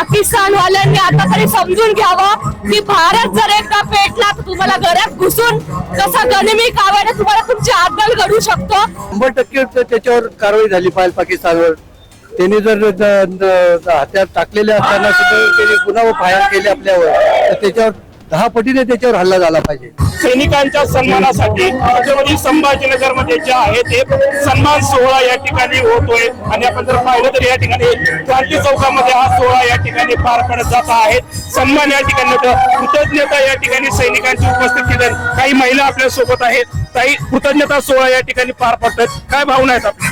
पाकिस्तान वाल्यांनी आता तरी समजून घ्यावं की भारत जर एकदा पेटला तर तुम्हाला घरात घुसून कसा गनिमी कावायला तुम्हाला तुमची आदल घडू शकतो. शंभर टक्के त्याच्यावर कारवाई झाली पाहिजे पाकिस्तानवर. त्यांनी जर हत्यार टाकलेले असताना सुद्धा त्यांनी पुन्हा फायर केले आपल्यावर तर त्याच्यावर दहा पटीने त्याच्यावर हल्ला झाला पाहिजे. सैनिकांच्या सन्मानासाठी छत्रपती संभाजीनगरमध्ये जे आहे ते सन्मान सोहळा या ठिकाणी होतोय. आणि आपण जर पाहिलं तर या ठिकाणी क्रांती चौकामध्ये हा सोहळा या ठिकाणी पार पडत जात आहे. सन्मान या ठिकाणी कृतज्ञता या ठिकाणी सैनिकांची उपस्थिती काही महिला आपल्यासोबत आहेत. काही कृतज्ञता सोहळा या ठिकाणी पार पडतात. काय भावना आहेत आपल्या?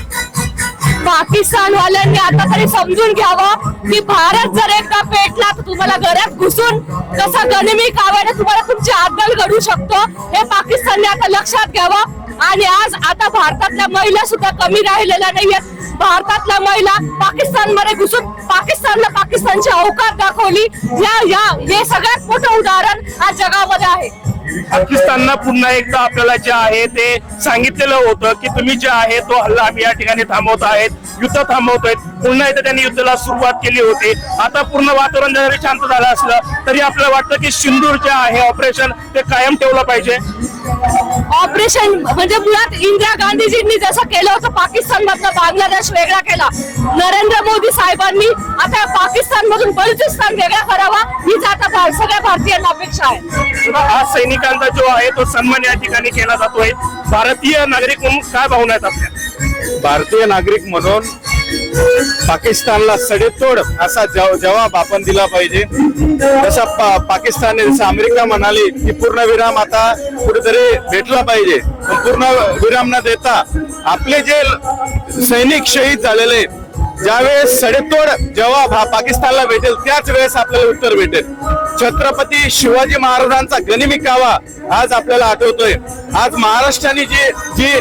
पाकिस्तान वाल्यांनी आता तरी समजून घ्यावं की भारत जर एकदा पेटला तर तुम्हाला घरात घुसून कसा गनिमी काव्याने तुम्हाला तुमची आदल घडू शकतो. हे पाकिस्तानने आता लक्षात घ्यावं. आणि आज आता भारतातल्या महिला सुद्धा कमी राहिलेल्या नाहीये भारतातल्या महिला पाकिस्तानमध्ये घुसून पाकिस्तानला पाकिस्तानची अवकात दाखवली. या या हे सगळ्यात मोठं उदाहरण आज जगामध्ये आहे. पाकिस्ताननं पुन्हा एकदा आपल्याला जे आहे ते सांगितलेलं होतं की तुम्ही जे आहे तो हल्ला आम्ही या ठिकाणी थांबवत आहेत युद्ध थांबवत आहेत. पुन्हा एकदा त्यांनी युद्धाला सुरुवात केली होती. आता पूर्ण वातावरण जरी शांत झालं असलं तरी आपल्याला वाटतं की सिंदूर जे आहे ऑपरेशन ते कायम ठेवलं पाहिजे. ऑपरेशन म्हणजे मुळात इंदिरा गांधीजींनी जसं केलं होतं पाकिस्तान मधनं बांगलादेश वेगळा केला. नरेंद्र मोदी साहेबांनी आता पाकिस्तान मधून बलुचिस्तान वेगळा करावा हीच आता सगळ्या भारतीयांना अपेक्षा आहे. आज सैनिकांचा जो आहे तो सन्मान या ठिकाणी केला जातोय. भारतीय नागरिक म्हणून काय भावना आहेत आपल्या? भारतीय नागरिक म्हणून पाकिस्तानला सडेतोड असा जवाब आपण दिला पाहिजे. जसा पा- पाकिस्तानने जसं अमेरिका म्हणाली की पूर्ण विराम आता कुठेतरी भेटला पाहिजे. पूर्ण विराम न देता आपले जे सैनिक शहीद झालेले ज्यावेळेस सडेतोड जवाब हा पाकिस्तानला भेटेल त्याच वेळेस आपल्याला उत्तर भेटेल. छत्रपती शिवाजी महाराजांचा गनिमी कावा आज आपल्याला आठवतोय. आज महाराष्ट्राने जी जी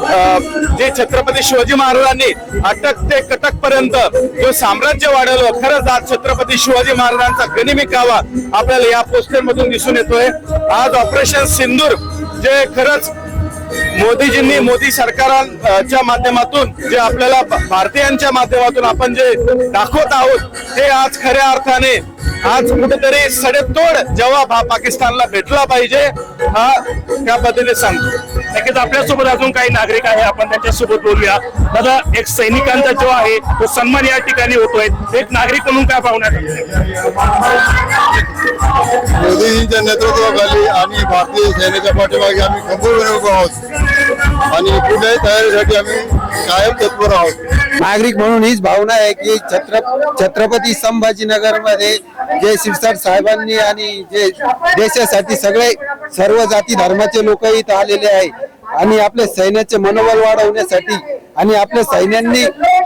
जे छत्रपती शिवाजी महाराजांनी अटक ते कटक पर्यंत जो साम्राज्य वाढवलं खरंच आज छत्रपती शिवाजी महाराजांचा गनिमी कावा आपल्याला या पोस्टर मधून दिसून येतोय. आज ऑपरेशन सिंदूर जे खरंच मोदीजींनी मोदी सरकारांच्या माध्यमातून जे आपल्याला भारतीयांच्या माध्यमातून आपण जे दाखवत आहोत ते आज खऱ्या अर्थाने आज कुठेतरी सडेतोड जवाब हा पाकिस्तानला भेटला पाहिजे हा त्या पद्धतीने सांगतो. नक्कीच आपल्यासोबत अजून काही नागरिक आहे आपण त्यांच्यासोबत बोलूया. दादा एक सैनिकांचा जो आहे तो सन्मान या ठिकाणी होतोय. एक नागरिक म्हणून काय भावना आहेत? मोदीजींच्या नेतृत्वाखाली आणि भारतीय सैन्याच्या पाठीमागे आम्ही उभे आहोत. आणि कुठल्याही तयारीसाठी आम्ही कायम तत्पर आहोत. नागरिक म्हणून हीच भावना आहे की छत्र छत्रपती संभाजीनगरमध्ये जे शिरसाट साहेबांनी आणि जे देशासाठी सगळे सर्व जाती धर्माचे लोक इथं आलेले आहे आणि आपल्या सैन्याचे मनोबल वाढवण्यासाठी आणि आपल्या सैन्यांनी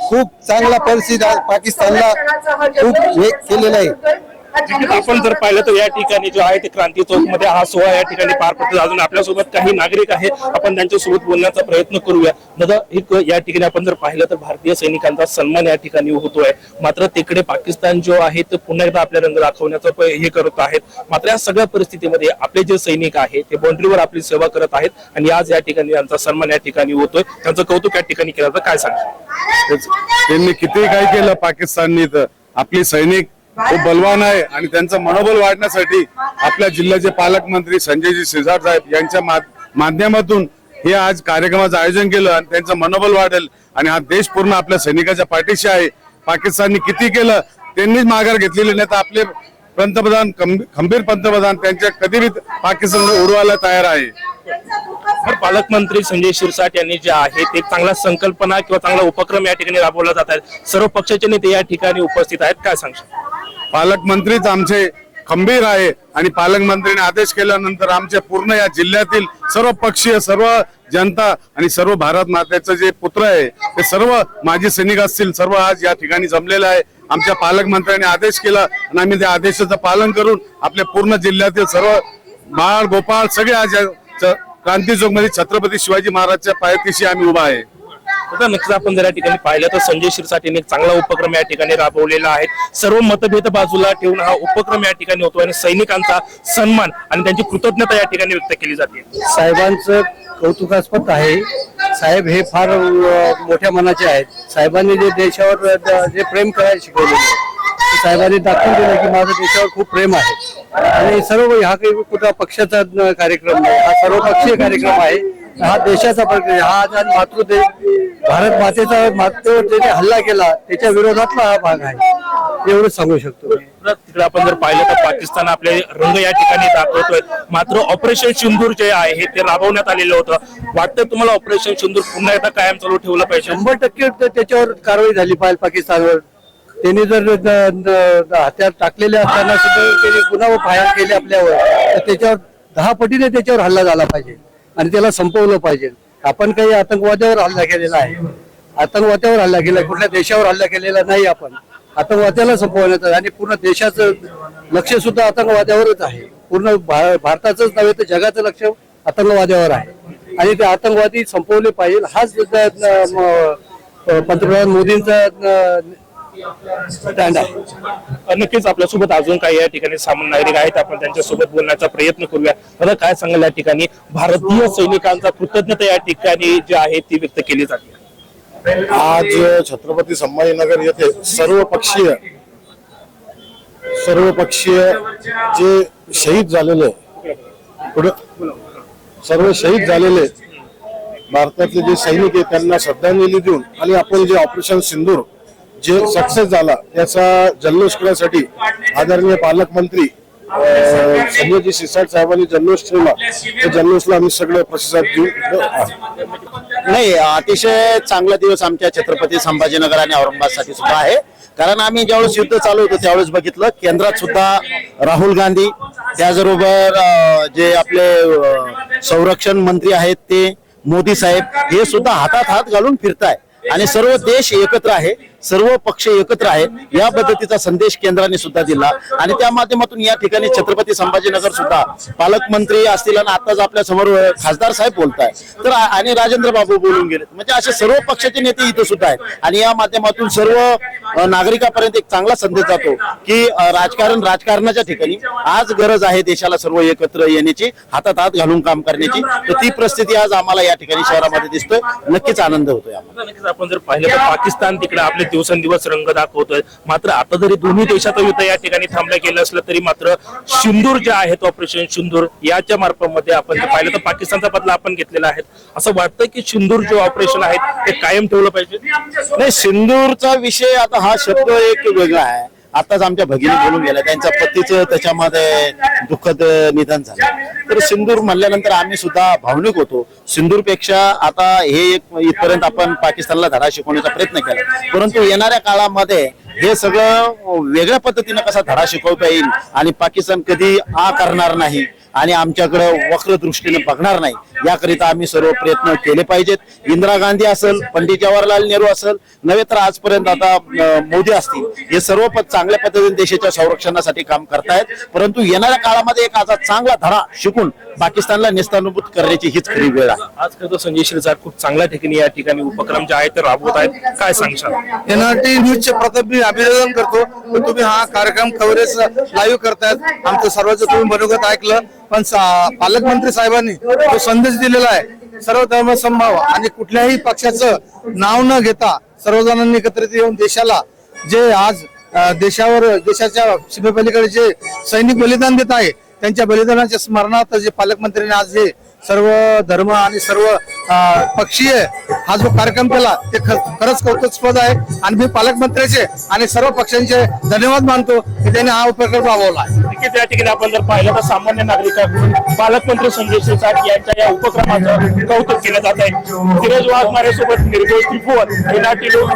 खूप चांगला परिस्थिती पाकिस्तानला खूप हे केलेलं आहे. आपण जर पाहिलं तर या ठिकाणी जो आहे ते क्रांती चौकमध्ये हा सोहळा या ठिकाणी पार पडतो. अजून आपल्यासोबत काही नागरिक आहे. आपण त्यांच्यासोबत बोलण्याचा प्रयत्न करूया. दादा एक या ठिकाणी आपण जर पाहिलं तर भारतीय सैनिकांचा सन्मान या ठिकाणी होतोय. मात्र तिकडे पाकिस्तान जो आहे ते पुन्हा एकदा आपल्या रंग दाखवण्याचं हे करत आहेत. मात्र या सगळ्या परिस्थितीमध्ये आपले जे सैनिक आहेत ते बाउंड्रीवर आपली सेवा करत आहेत आणि आज या ठिकाणी त्यांचा सन्मान या ठिकाणी होतोय. त्यांचं कौतुक या ठिकाणी केलं तर काय सांगशील त्यांनी किती काय केलं पाकिस्ताननी तर? आपली सैनिक खूप बलवान आहे आणि त्यांचं मनोबल वाढण्यासाठी आपल्या जिल्ह्याचे पालकमंत्री संजयजी शेजार साहेब यांच्या माध्यमातून हे आज कार्यक्रमाचं आयोजन केलं आणि त्यांचं मनोबल वाढेल. आणि हा देश पूर्ण आपल्या सैनिकाच्या पाठीशी आहे. पाकिस्तानने किती केलं त्यांनीच माघार घेतलेली नाही तर आपले पंतप्रधान खंबीर पंतप्रधान त्यांच्या कधीही पाकिस्तान उडवायला तयार आहे. तर पालकमंत्री संजय शिरसाट यांनी जे आहे ते चांगला संकल्पना किंवा चांगला उपक्रम या ठिकाणी राबवला जात आहे. सर्व पक्षाचे नेते या ठिकाणी उपस्थित आहेत. काय सांगशील? पालकमंत्रीच आमचे खंबीर आहे आणि पालकमंत्र्यांनी आदेश केल्यानंतर आमच्या पूर्ण या जिल्ह्यातील सर्व पक्षीय सर्व जनता आणि सर्व भारत मातेचं जे पुत्र आहे ते सर्व माजी सैनिक असतील सर्व आज या ठिकाणी जमलेलं आहे. आमच्या पालकमंत्र्यांनी आदेश केला आणि आम्ही त्या आदेशाचं पालन करून आपल्या पूर्ण जिल्ह्यातील सर्व बाळ गोपाळ सगळे आज च- क्रांती चौकमध्ये छत्रपती शिवाजी महाराजच्या पायथीशी आम्ही उभा आहे. आता नक्कीच आपण जर या ठिकाणी पाहिलं तर संजय शिरसाट एक चांगला उपक्रम या ठिकाणी राबवलेला आहे. सर्व मतभेद बाजूला ठेवून हा उपक्रम या ठिकाणी होतो आणि सैनिकांचा सन्मान आणि त्यांची कृतज्ञता या ठिकाणी व्यक्त केली जाते. साहेबांचं कौतुकास्पद आहे. साहेब हे फार मोठ्या मनाचे आहेत. साहेबांनी जे देशावर जे प्रेम करायला शिकवले आहे, साहेबांनी दाखवून दिलं की माझं देशावर खूप प्रेम आहे. आणि सर्व हा काही कुठला पक्षाचा कार्यक्रम नाही. हा सर्वपक्षीय कार्यक्रम आहे. हा देशाचा प्रकार हा आज आज मातृदेश भारत मातेचा मातेवर ज्याने हल्ला केला त्याच्या विरोधातला हा भाग आहे. एवढंच सांगू शकतो तिकडे आपण जर पाहिलं तर पाकिस्तान आपले रंग या ठिकाणी दाखवतोय. मात्र ऑपरेशन सिंदूर जे आहे ते राबवण्यात आलेलं होतं. वाटतं तुम्हाला ऑपरेशन सिंदूर पुन्हा एकदा कायम चालू ठेवलं पाहिजे? शंभर टक्के त्याच्यावर कारवाई झाली पाहिजे पाकिस्तानवर. त्यांनी जर हत्यार टाकलेले असताना सुद्धा त्यांनी पुन्हा फायर केले आपल्यावर तर त्याच्यावर दहा पटीने त्याच्यावर हल्ला झाला पाहिजे. आणि त्याला संपवलं पाहिजे. आपण काही आतंकवाद्यावर हल्ला केलेला आहे. आतंकवाद्यावर हल्ला केला कुठल्या देशावर हल्ला केलेला नाही आपण. आतंकवाद्याला संपवण्यात आणि पूर्ण देशाचं लक्ष सुद्धा आतंकवाद्यावरच आहे. पूर्ण भारताचंच नव्हे तर जगाचं लक्ष आतंकवाद्यावर आहे. आणि ते आतंकवादी संपवले पाहिजे. हाच पंतप्रधान मोदींचा नक्कीच आपल्यासोबत अजून काही या ठिकाणी सामान्य नागरिक आहेत. आपण त्यांच्यासोबत बोलण्याचा प्रयत्न करूया. मला काय सांगाल या ठिकाणी? भारतीय सैनिकांचा कृतज्ञता या ठिकाणी जी आहे ती व्यक्त केली जाते. आज छत्रपती संभाजीनगर येथे सर्व पक्षीय सर्व पक्षीय जे शहीद झालेले पुढे सर्व शहीद झालेले भारतातले जे सैनिक आहेत त्यांना श्रद्धांजली देऊन आणि आपण जे ऑपरेशन सिंदूर जे सक्सेस झाला त्याचा जल्लोष करण्यासाठी आदरणीय पालकमंत्री संजयजी शिरसाट साहेबांनी जल्लोष ठेवला. त्या जल्लोषला आम्ही सगळे प्रतिसाद देऊ नाही अतिशय चांगला दिवस आमच्या छत्रपती संभाजीनगर आणि औरंगाबादसाठी सुद्धा आहे. कारण आम्ही ज्यावेळेस युद्ध चालू होतं त्यावेळेस बघितलं केंद्रात सुद्धा राहुल गांधी त्याचबरोबर जे आपले संरक्षण मंत्री आहेत ते मोदी साहेब हे सुद्धा हातात हात घालून फिरताय. आणि सर्व देश एकत्र आहे. सर्व पक्ष एकत्र आहेत या पद्धतीचा संदेश केंद्राने सुद्धा दिला. आणि त्या माध्यमातून या ठिकाणी छत्रपती संभाजीनगर सुद्धा पालकमंत्री असतील आणि आताच आपल्यासमोर खासदार साहेब बोलताय. तर आणि राजेंद्र बाबू बोलून गेले. म्हणजे असे सर्व पक्षाचे नेते इथं सुद्धा आहेत. आणि या माध्यमातून सर्व अ, नागरिकांपर्यंत एक चांगला संदेश जातो की राजकारण राजकारणाच्या ठिकाणी आज गरज आहे देशाला सर्व एकत्र येण्याची हातात हात घालून काम करण्याची. तर ती परिस्थिती आज आम्हाला या ठिकाणी शहरामध्ये दिसतोय. नक्कीच आनंद होतोय आम्हाला. आपण जर पाहिलं तर पाकिस्तान तिकडे आपले दिवसेंदिवस रंग दाखवतोय. मात्र आता जरी दोन्ही देशाचं युद्ध या ठिकाणी थांबलं गेलं असलं तरी मात्र सिंदूर जे आहेत ऑपरेशन सिंदूर याच्या मार्फत मध्ये आपण जर पाहिलं तर पाकिस्तानचा बदला आपण घेतलेला आहे. असं वाटतं की सिंदूर जे ऑपरेशन आहेत ते कायम ठेवलं पाहिजे? नाही सिंदूरचा विषय आता हा शब्द एक वेगळा आहे. आताच आमच्या भगिनी बोलून गेल्या. त्यांच्या पतीचं त्याच्यामध्ये दुःखद निधन झालं. तर सिंदूर म्हणल्यानंतर आम्ही सुद्धा भावनिक होतो. सिंदूरपेक्षा आता हे एक इथपर्यंत आपण पाकिस्तानला धडा शिकवण्याचा प्रयत्न केला. परंतु येणाऱ्या काळामध्ये हे सगळं वेगळ्या पद्धतीनं कसा धडा शिकवता येईल आणि पाकिस्तान कधी आ करणार नाही आणि आमच्याकडे वक्र दृष्टीने बघणार नाही. याकरिता आम्ही सर्व प्रयत्न केले पाहिजेत. इंदिरा गांधी असेल पंडित जवाहरलाल नेहरू असेल नव्हे तर आजपर्यंत आता मोदी असतील हे सर्व प- चांगल्या पद्धतीने देशाच्या संरक्षणासाठी काम करतायत. परंतु येणाऱ्या काळामध्ये एक आता चांगला धडा शिकून पाकिस्तानला नेस्तानुभूत करण्याची हीच खरी वेळ आहे. आज खरं संजय शिरसाट खूप चांगल्या ठिकाणी या ठिकाणी उपक्रम जे आहेत ते राबवत आहेत. काय सांगशाल? एनआरटी न्यूजचे प्रथम मी अभिनंदन करतो. तुम्ही हा कार्यक्रम कव्हरेज लाईव्ह करतायत. आमचं सर्वांचं तुम्ही मनोगत ऐकलं. पण पालकमंत्री साहेबांनी जो संदेश दिलेला आहे सर्व धर्म संभाव आणि कुठल्याही पक्षाचं नाव न घेता सर्वजणांनी एकत्रित येऊन देशाला जे आज देशावर देशाच्या सीमेपलीकडे जे सैनिक बलिदान देत आहे त्यांच्या बलिदानाच्या स्मरणार्थ जे पालकमंत्र्यांनी आज जे सर्व धर्म आणि सर्व पक्षीय हा जो कार्यक्रम केला ते खरंच कौतुकस्पद आहे. आणि मी पालकमंत्र्याचे आणि सर्व पक्षांचे धन्यवाद मानतो की त्यांनी हा उपक्रम राबवला आहे. नक्कीच या ठिकाणी आपण जर पाहिलं तर सामान्य नागरिकांकडून पालकमंत्री संजय शिरसाट यांच्या या उपक्रमाचं कौतुक केलं जात आहे. धीरज वाघमारे सोबत निर्दोष त्रिभुवन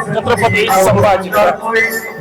छत्रपती संभाजी